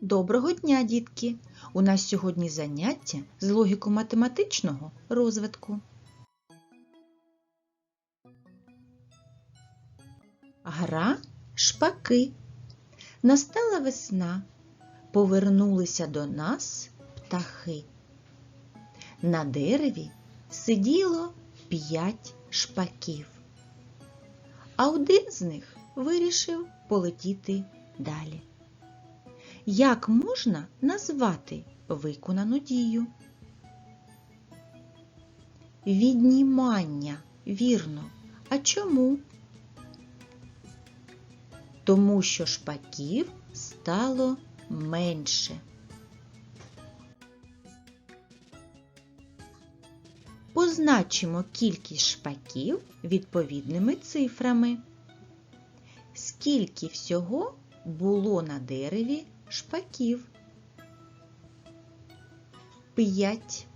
Доброго дня, дітки! У нас сьогодні заняття з логіко-математичного розвитку. Гра шпаки. Настала весна. Повернулися до нас птахи. На дереві сиділо п'ять шпаків. А один з них вирішив полетіти далі. Як можна назвати виконану дію? Віднімання, вірно. А чому? Тому що шпаків стало менше. Позначимо кількість шпаків відповідними цифрами. Скільки всього було на дереві шпаків? П'ять.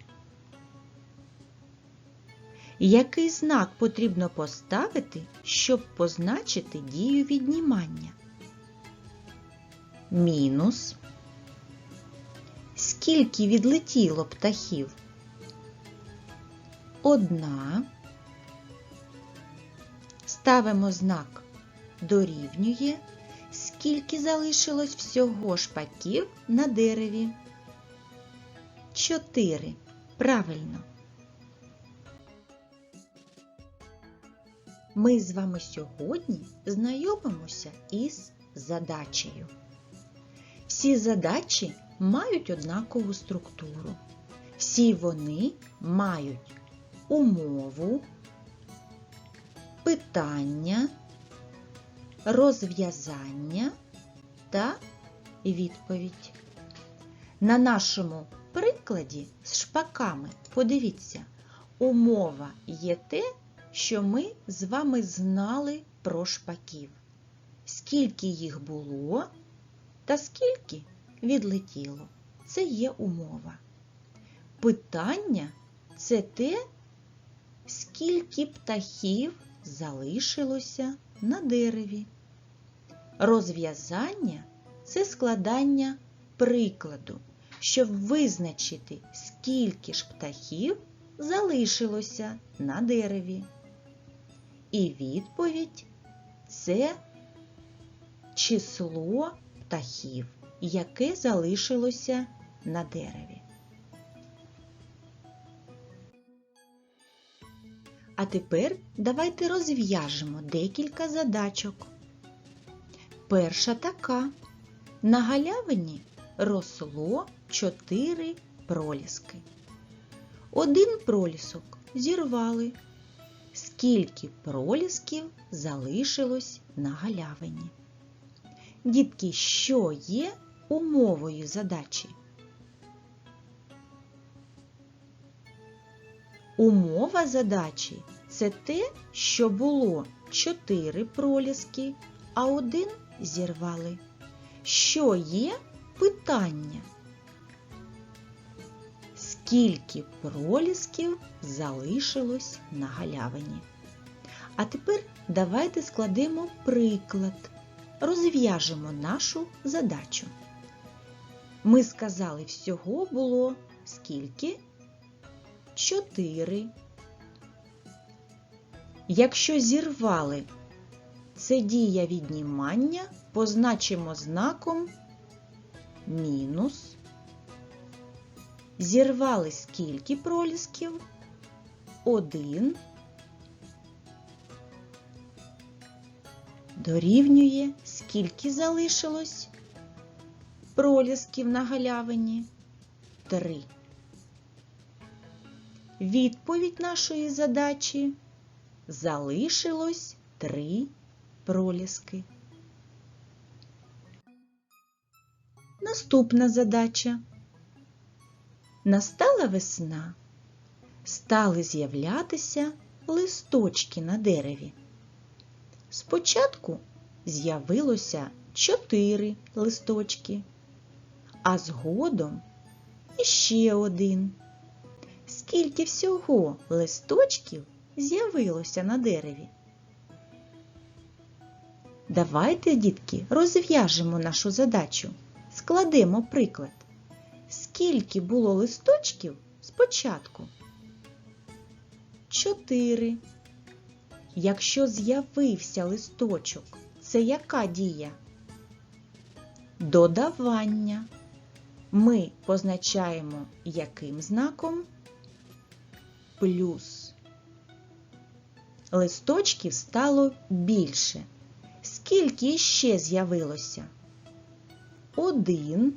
Який знак потрібно поставити, щоб позначити дію віднімання? Мінус. Скільки відлетіло птахів? Одна. Ставимо знак дорівнює. Скільки залишилось всього шпаків на дереві? Чотири. Правильно. Ми з вами сьогодні знайомимося із задачею. Всі задачі мають однакову структуру. Всі вони мають умову, питання, розв'язання та відповідь. На нашому прикладі з шпаками, подивіться, умова є те, що ми з вами знали про шпаків. Скільки їх було та скільки відлетіло. Це є умова. Питання це те, скільки птахів залишилося на дереві. Розв'язання це складання прикладу, щоб визначити, скільки ж птахів залишилося на дереві. І відповідь це число птахів, яке залишилося на дереві. А тепер давайте розв'яжемо декілька задачок. Перша така. На галявині росло чотири проліски. Один пролісок зірвали. Скільки пролісків залишилось на галявині? Дітки, що є умовою задачі? Умова задачі це те, що було 4 проліски, а один зірвали. Що є питання? Скільки пролісків залишилось на галявині? А тепер давайте складемо приклад, розв'яжемо нашу задачу. Ми сказали, всього було скільки? 4. Якщо зірвали це дія віднімання, позначимо знаком мінус. Зірвали скільки пролісків? Один. Дорівнює, скільки залишилось пролісків на галявині? Три. Відповідь нашої задачі залишилось три проліски. Наступна задача. Настала весна. Стали з'являтися листочки на дереві. Спочатку з'явилося чотири листочки, а згодом іще один. Скільки всього листочків з'явилося на дереві? Давайте, дітки, розв'яжемо нашу задачу. складемо приклад. Скільки було листочків спочатку? Чотири. Якщо з'явився листочок, це яка дія? Додавання. Ми позначаємо яким знаком? Плюс. Листочків стало більше. Скільки ще з'явилося? Один.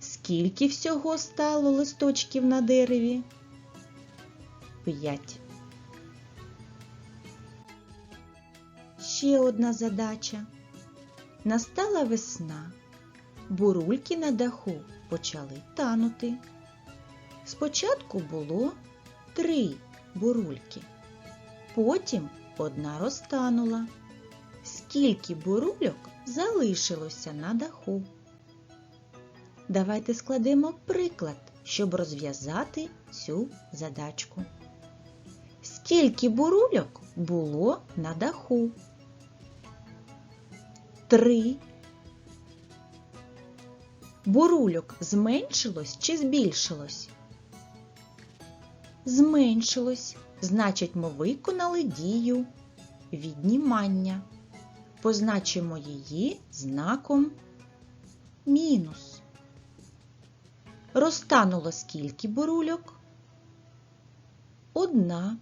Скільки всього стало листочків на дереві? П'ять. Ще одна задача. Настала весна. Бурульки на даху почали танути. Спочатку було три бурульки. Потім одна розтанула. Скільки бурульок залишилося на даху? Давайте складемо приклад, щоб розв'язати цю задачку. Скільки бурульок було на даху? Три. Бурульок зменшилось чи збільшилось? Зменшилось. Значить, ми виконали дію віднімання. Позначимо її знаком мінус. Розтануло скільки бурульок? Одна.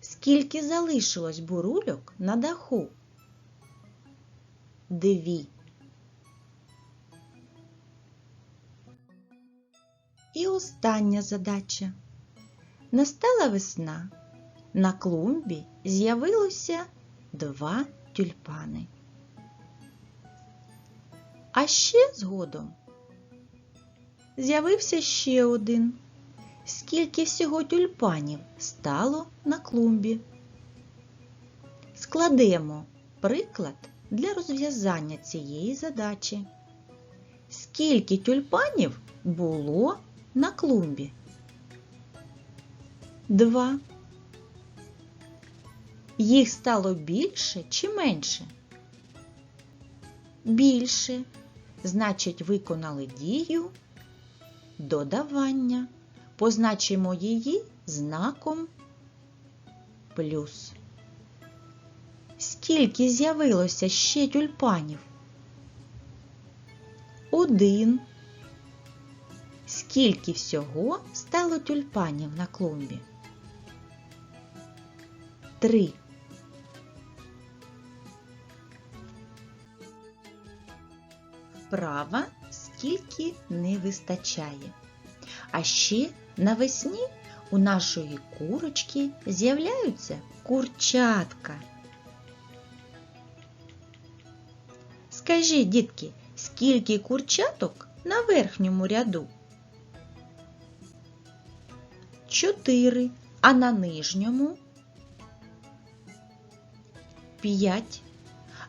Скільки залишилось бурульок на даху? Дві. І остання задача. Настала весна. На клумбі з'явилося два тюльпани. А ще згодом з'явився ще один. Скільки всього тюльпанів стало на клумбі? Складемо приклад для розв'язання цієї задачі. Скільки тюльпанів було на клумбі? Два. Їх стало більше чи менше? Більше. Значить, виконали дію додавання. Позначимо її знаком плюс. Скільки з'явилося ще тюльпанів? Один. Скільки всього стало тюльпанів на клумбі? Три. Вправа скільки не вистачає. А ще навесні у нашої курочки з'являються курчатка. Скажіть, дітки, скільки курчаток на верхньому ряду? Чотири, а на нижньому п'ять.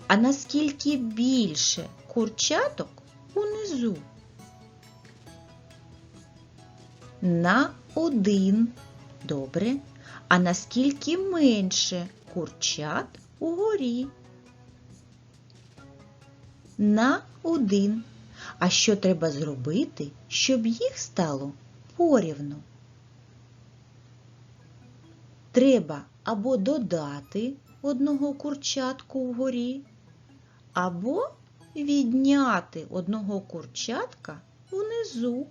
А наскільки більше курчаток унизу? На один. Добре. А наскільки менше курчат угорі? На один. А що треба зробити, щоб їх стало порівну? Треба або додати одного курчатку вгорі, або відняти одного курчатка внизу.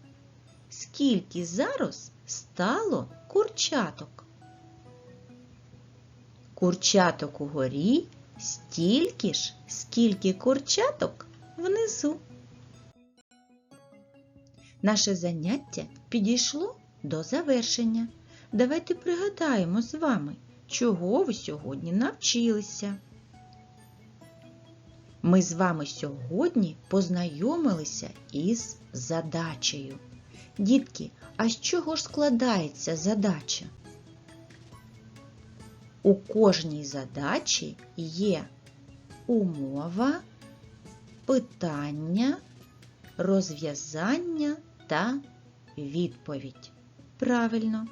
Скільки зараз стало курчаток? Курчаток угорі стільки ж, скільки курчаток внизу. Наше заняття підійшло до завершення. Давайте пригадаємо з вами, чого ви сьогодні навчилися. Ми з вами сьогодні познайомилися із задачею. Дітки, а з чого ж складається задача? У кожній задачі є умова, питання, розв'язання та відповідь. Правильно.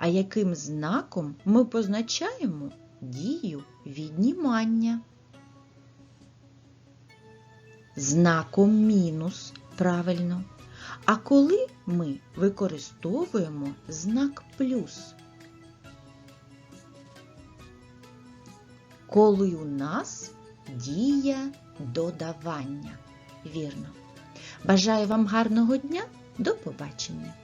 А яким знаком ми позначаємо дію віднімання? знаком мінус. Правильно. А коли ми використовуємо знак плюс? Коли у нас дія додавання. Вірно. Бажаю вам гарного дня. До побачення!